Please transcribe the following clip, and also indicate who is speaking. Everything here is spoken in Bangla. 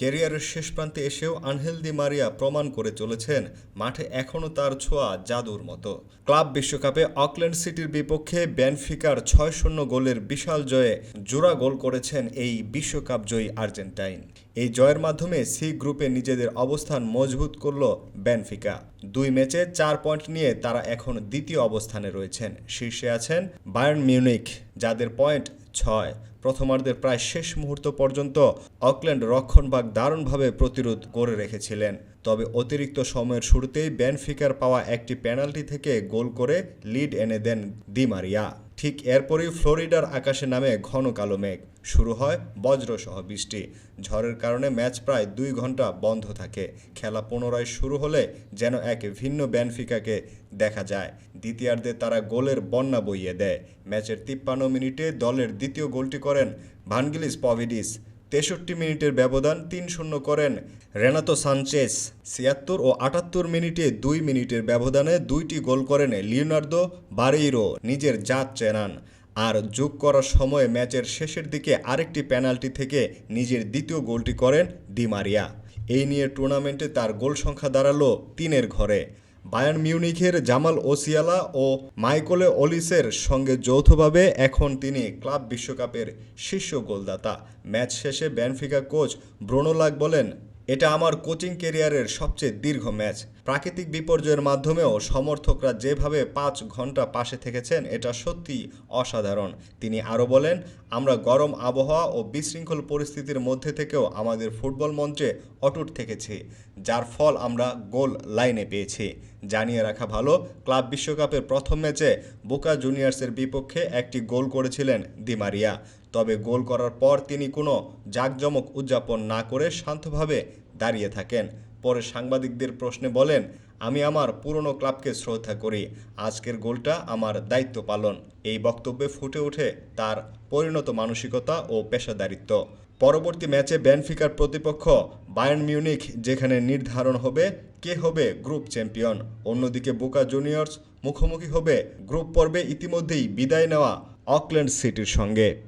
Speaker 1: ক্যারিয়ারের শেষ প্রান্তে এসেও আনহেল দি মারিয়া প্রমাণ করে চলেছেন, মাঠে এখনও তার ছোঁয়া জাদুর মতো। ক্লাব বিশ্বকাপে অকল্যান্ড সিটির বিপক্ষে বেনফিকার ছয় শূন্য গোলের বিশাল জয়ে জোড়া গোল করেছেন এই বিশ্বকাপ জয়ী আর্জেন্টাইন। এই জয়ের মাধ্যমে সি গ্রুপে নিজেদের অবস্থান মজবুত করল বেনফিকা। দুই ম্যাচে চার পয়েন্ট নিয়ে তারা এখন দ্বিতীয় অবস্থানে রয়েছেন। শীর্ষে আছেন বায়ার্ন মিউনিক যাদের পয়েন্ট ছয়। প্রথমার্ধের প্রায় শেষ মুহূর্ত পর্যন্ত অকল্যান্ড রক্ষণভাগ দারুণভাবে প্রতিরোধ করে রেখেছিলেন। তবে অতিরিক্ত সময়ের শুরুতেই বেনফিকার পাওয়া একটি পেনাল্টি থেকে গোল করে লিড এনে দেন দিমারিয়া ঠিক এরপরই ফ্লোরিডার আকাশে নামে ঘন কালো মেঘ। শুরু হয় বজ্রসহ বৃষ্টি। ঝড়ের কারণে ম্যাচ প্রায় দুই ঘণ্টা বন্ধ থাকে। খেলা পুনরায় শুরু হলে যেন এক ভিন্ন ব্যানফিকাকে দেখা যায়। দ্বিতীয়ার্ধে তারা গোলের বন্যা বইয়ে দেয়। ম্যাচের তিপ্পান্ন মিনিটে দলের দ্বিতীয় গোলটি করেন ভানগিলিস পভিডিস। তেষট্টি মিনিটের ব্যবধান তিন শূন্য করেন রেনাতো সানচেস ছিয়াত্তর ও আটাত্তর মিনিটে দুই মিনিটের ব্যবধানে দুইটি গোল করেন লিওনার্দো বারেইরো, নিজের জাত চেনান। আর যোগ করার সময় ম্যাচের শেষের দিকে আরেকটি পেনাল্টি থেকে নিজের দ্বিতীয় গোলটি করেন ডিমারিয়া। এই নিয়ে টুর্নামেন্টে তার গোল সংখ্যা দাঁড়াল তিনের ঘরে। বায়ার্ন মিউনিখের জামাল ওসিয়ালা ও মাইকোলে অলিসের সঙ্গে যৌথভাবে এখন তিনি ক্লাব বিশ্বকাপের শীর্ষ গোলদাতা। ম্যাচ শেষে ব্যানফিকা কোচ ব্রোনোলাগ বলেন এটা আমার কোচিং কেরিয়ারের সবচেয়ে দীর্ঘ ম্যাচ। প্রাকৃতিক বিপর্যয়ের মাধ্যমেও সমর্থকরা যেভাবে পাঁচ ঘণ্টা পাশে থেকেছেন, এটা সত্যি অসাধারণ। তিনি আরও বলেন, আমরা গরম আবহাওয়া ও বিশৃঙ্খল পরিস্থিতির মধ্যে থেকেও আমাদের ফুটবল মঞ্চে অটুট থেকেছি, যার ফল আমরা গোল লাইনে পেয়েছি। জানিয়ে রাখা ভালো, ক্লাব বিশ্বকাপের প্রথম ম্যাচে বোকা জুনিয়র্সের বিপক্ষে একটি গোল করেছিলেন দিমারিয়া তবে গোল করার পর তিনি কোনো জাঁকজমক উদযাপন না করে শান্তভাবে দাঁড়িয়ে থাকেন। পরে সাংবাদিকদের প্রশ্নে বলেন, আমি আমার পুরনো ক্লাবকে শ্রদ্ধা করি। আজকের গোলটা আমার দায়িত্ব পালন। এই বক্তব্যে ফুটে ওঠে তার পরিণত মানসিকতা ও পেশাদারিত্ব। পরবর্তী ম্যাচে বেনফিকার প্রতিপক্ষ বায়ার্ন মিউনিখ, যেখানে নির্ধারণ হবে কে হবে গ্রুপ চ্যাম্পিয়ন, অন্যদিকে বোকা জুনিয়র্স মুখোমুখি হবে গ্রুপ পর্বে ইতিমধ্যেই বিদায় নেওয়া অকল্যান্ড সিটির সঙ্গে।